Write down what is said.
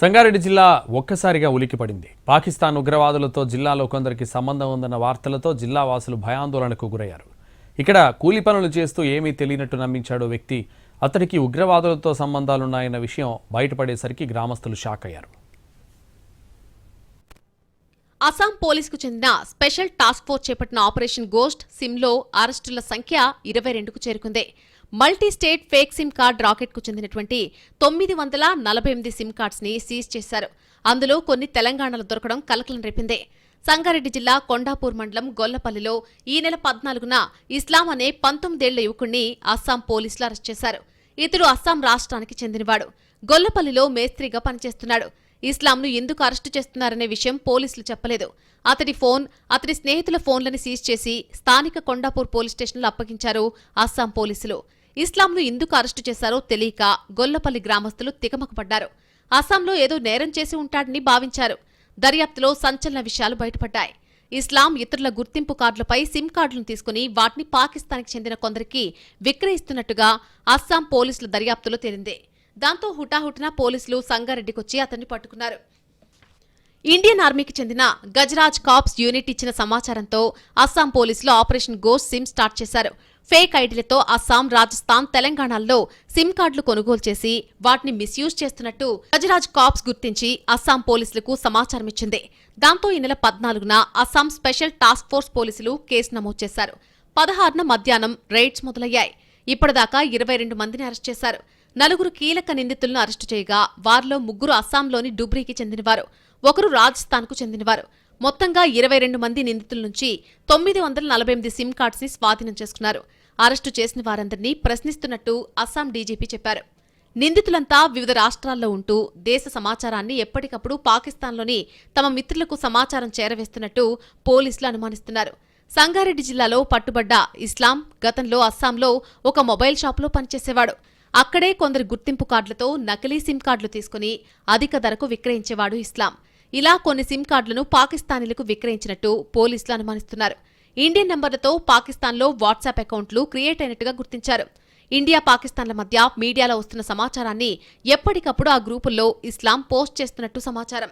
సంగారెడ్డి జిల్లా ఒక్కసారిగా ఉలికిపడింది పాకిస్తాన్ ఉగ్రవాదులతో జిల్లాలో కొందరికి సంబంధం ఉందన్న వార్తలతో జిల్లా వాసులు భయాందోళనకు గురయ్యారు. ఇక్కడ కూలి పనులు చేస్తూ ఏమీ తెలియనట్టు నమ్మించాడో వ్యక్తి. అతడికి ఉగ్రవాదులతో సంబంధాలున్నాయన్న విషయం బయటపడేసరికి గ్రామస్తులు షాక్ అయ్యారు. అస్సాం పోలీసుకు చెందిన స్పెషల్ టాస్క్ ఫోర్స్ చేపట్టిన ఆపరేషన్ గోస్ట్ సిమ్లో అరెస్టుల సంఖ్య ఇరవై రెండుకు చేరుకుంది. Multi state fake SIM card రాకెట్కు చెందినటువంటి తొమ్మిది వందల నలభై ఎనిమిది సిమ్ కార్డ్స్ని సీజ్ చేశారు. అందులో కొన్ని తెలంగాణలో దొరకడం కలకలం రేపింది. సంగారెడ్డి జిల్లా కొండాపూర్ మండలం గొల్లపల్లిలో ఈ నెల పద్నాలుగున ఇస్లాం అనే పంతొమ్మిదేళ్ళ యువకుణ్ణి అస్సాం పోలీసులు అరెస్ట్ చేశారు. ఇతడు అస్సాం రాష్ట్రానికి చెందినవాడు. గొల్లపల్లిలో మేస్త్రిగా పనిచేస్తున్నాడు. ఇస్లాంను ఎందుకు అరెస్టు చేస్తున్నారనే విషయం పోలీసులు చెప్పలేదు. అతడి ఫోన్ అతడి స్నేహితుల ఫోన్లను సీజ్ చేసి స్థానిక కొండాపూర్ పోలీస్ స్టేషన్లో అప్పగించారు అస్సాం పోలీసులు. ఇస్లాంను ఎందుకు అరెస్టు చేశారో తెలియక గొల్లపల్లి గ్రామస్తులు తికమకపడ్డారు. అస్సాంలో ఏదో నేరం చేసి ఉంటాడని భావించారు. దర్యాప్తులో సంచలన విషయాలు బయటపడ్డాయి. ఇస్లాం ఇతరుల గుర్తింపు కార్డులపై సిమ్ కార్డులను తీసుకుని వాటిని పాకిస్తాన్కి చెందిన కొందరికి విక్రయిస్తున్నట్టుగా అస్సాం పోలీసుల దర్యాప్తులో తేలింది. దాంతో హుటాహుటిన పోలీసులు సంగారెడ్డికొచ్చి అతన్ని పట్టుకున్నారు. ఇండియన్ ఆర్మీకి చెందిన గజరాజ్ కాప్స్ యూనిట్ ఇచ్చిన సమాచారంతో అస్సాం పోలీసులు ఆపరేషన్ గోస్ సిమ్ స్టార్ట్ చేశారు. ఫేక్ ఐడీలతో అస్సాం రాజస్థాన్ తెలంగాణల్లో సిమ్ కార్డులు కొనుగోలు చేసి వాటిని మిస్యూజ్ చేస్తున్నట్టు గజరాజ్ కాప్స్ గుర్తించి అస్సాం పోలీసులకు సమాచారం ఇచ్చింది. దాంతో ఈ నెల పద్నాలుగున అస్సాం స్పెషల్ టాస్క్ ఫోర్స్ పోలీసులు కేసు నమోదు చేశారు. పదహారున మధ్యాహ్నం రైడ్స్ మొదలయ్యాయి. ఇప్పటిదాకా ఇరవై రెండు మందిని అరెస్ట్ చేశారు. నలుగురు కీలక నిందితులను అరెస్టు చేయగా వారిలో ముగ్గురు అస్సాంలోని డుబ్రీకి చెందినవారు. ఒకరు రాజస్థాన్కు చెందినవారు. మొత్తంగా ఇరవై రెండు మంది నిందితుల నుంచి తొమ్మిది వందల నలభై ఎనిమిది సిమ్ కార్డ్స్ని స్వాధీనం చేసుకున్నారు. అరెస్టు చేసిన వారందరినీ ప్రశ్నిస్తున్నట్టు అస్సాం డీజీపీ చెప్పారు. నిందితులంతా వివిధ రాష్ట్రాల్లో ఉంటూ దేశ సమాచారాన్ని ఎప్పటికప్పుడు పాకిస్తాన్లోని తమ మిత్రులకు సమాచారం చేరవేస్తున్నట్టు పోలీసులు అనుమానిస్తున్నారు. సంగారెడ్డి జిల్లాలో పట్టుబడ్డ ఇస్లాం గతంలో అస్సాంలో ఒక మొబైల్ షాపులో పనిచేసేవాడు. అక్కడే కొందరు గుర్తింపు కార్డులతో నకిలీ సిమ్ కార్డులు తీసుకుని అధిక ధరకు విక్రయించేవాడు ఇస్లాం. ఇలా కొన్ని సిమ్ కార్డులను పాకిస్తానీలకు విక్రయించినట్టు పోలీసులు అనుమానిస్తున్నారు. ఇండియన్ నంబర్లతో పాకిస్తాన్లో వాట్సాప్ అకౌంట్లు క్రియేట్ అయినట్టుగా గుర్తించారు. ఇండియా పాకిస్తాన్ల మధ్య మీడియాలో వస్తున్న సమాచారాన్ని ఎప్పటికప్పుడు ఆ గ్రూపుల్లో ఇస్లాం పోస్ట్ చేస్తున్నట్టు సమాచారం.